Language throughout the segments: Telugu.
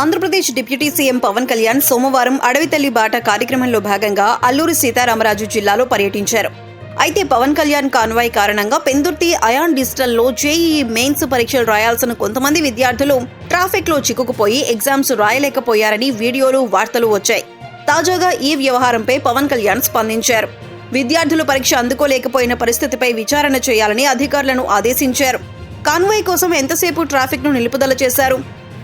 ఆంధ్రప్రదేశ్ డిప్యూటీ సీఎం పవన్ కళ్యాణ్ సోమవారం అడవితల్లి బాట కార్యక్రమంలో భాగంగా అల్లూరి సీతారామరాజు జిల్లాలో పర్యటించారు. అయితే పవన్ కళ్యాణ్ కాన్వాయ్ కారణంగా పెందుర్తి అయాన్ డిజిటల్లో జేఈఈ మెయిన్స్ పరీక్షలు రాయాల్సిన కొంతమంది విద్యార్థులు ట్రాఫిక్లో చిక్కుకుపోయి ఎగ్జామ్స్ రాయలేకపోయారని వీడియోలు వార్తలు వచ్చాయి. తాజాగా ఈ వ్యవహారంపై పవన్ కళ్యాణ్ స్పందించారు. విద్యార్థులు పరీక్ష అందుకోలేకపోయిన పరిస్థితిపై విచారణ చేయాలని అధికారులను ఆదేశించారు. కాన్వాయ్ కోసం ఎంతసేపు ట్రాఫిక్ను నిలుపుదల చేశారు?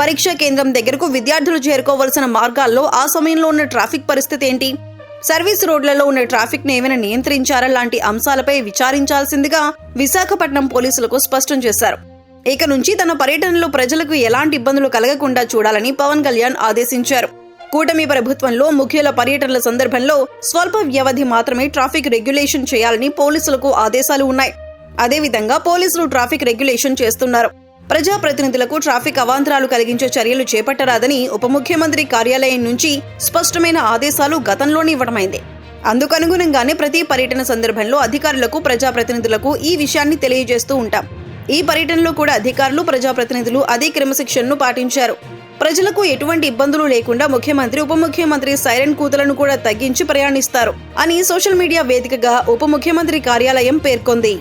పరీక్షా కేంద్రం దగ్గరకు విద్యార్థులు చేరుకోవలసిన మార్గాల్లో ఆ సమయంలో ఉన్న ట్రాఫిక్ పరిస్థితి ఏంటి? సర్వీస్ రోడ్లలో ఉన్న ట్రాఫిక్ను ఏమైనా నియంత్రించారా? లాంటి అంశాలపై విచారించాల్సిందిగా విశాఖపట్నం పోలీసులకు స్పష్టం చేశారు. ఇక నుంచి తన పర్యటనలో ప్రజలకు ఎలాంటి ఇబ్బందులు కలగకుండా చూడాలని పవన్ కళ్యాణ్ ఆదేశించారు. కూటమి ప్రభుత్వంలో ముఖ్యుల పర్యటనల సందర్భంలో స్వల్ప వ్యవధి మాత్రమే ట్రాఫిక్ రెగ్యులేషన్ చేయాలని పోలీసులకు ఆదేశాలు ఉన్నాయి. అదేవిధంగా పోలీసులు ట్రాఫిక్ రెగ్యులేషన్ చేస్తున్నారు. ప్రజాప్రతినిధులకు ట్రాఫిక్ అవాంతరాలు కలిగించే చర్యలు చేపట్టరాదని ఉప ముఖ్యమంత్రి కార్యాలయం నుంచి స్పష్టమైన ఆదేశాలు గతంలోనే ఇవ్వడమైంది. అందుకనుగుణంగానే ప్రతి పర్యటన సందర్భంలో అధికారులకు ప్రజాప్రతినిధులకు ఈ విషయాన్ని తెలియజేస్తూ ఉంటాం. ఈ పర్యటనలో కూడా అధికారులు ప్రజాప్రతినిధులు అదే క్రమశిక్షణను పాటించారు. ప్రజలకు ఎటువంటి ఇబ్బందులు లేకుండా ముఖ్యమంత్రి ఉప ముఖ్యమంత్రి సైరన్ కూతలను కూడా తగ్గించి ప్రయాణిస్తారు అని సోషల్ మీడియా వేదికగా ఉప ముఖ్యమంత్రి కార్యాలయం పేర్కొంది.